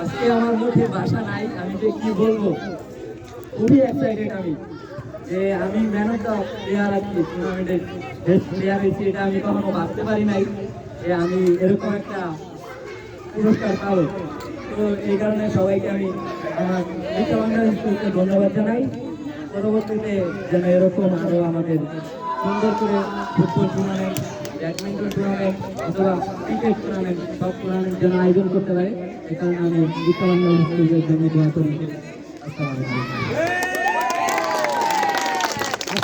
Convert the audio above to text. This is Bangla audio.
আজকে আমার মুখে ভাষা নাই আমি যে কি বলব? খুবই এক্সাইটেড আমি। যে আমি ম্যান অফ দ্য প্লেয়ার কি টুর্নামেন্টের বেস্ট প্লেয়ার হয়েছি এটা আমি কখনো ভাবতে পারি নাই যে আমি এরকম একটা পুরস্কার পাবো। তো এই কারণে সবাইকে আমি আমার স্কুলকে ধন্যবাদ জানাই। পরবর্তীতে যেন এরকম আরও আমাদের সুন্দর করে ফুটবল টুর্নামেন্ট ব্যাডমিন্টন টুর্নামেন্ট অথবা ক্রিকেট টুর্নামেন্ট সব টুর্নামেন্ট যেন আয়োজন করতে পারে এই কারণে আমি জন্য দোয়া করি আলাইকুম আজকে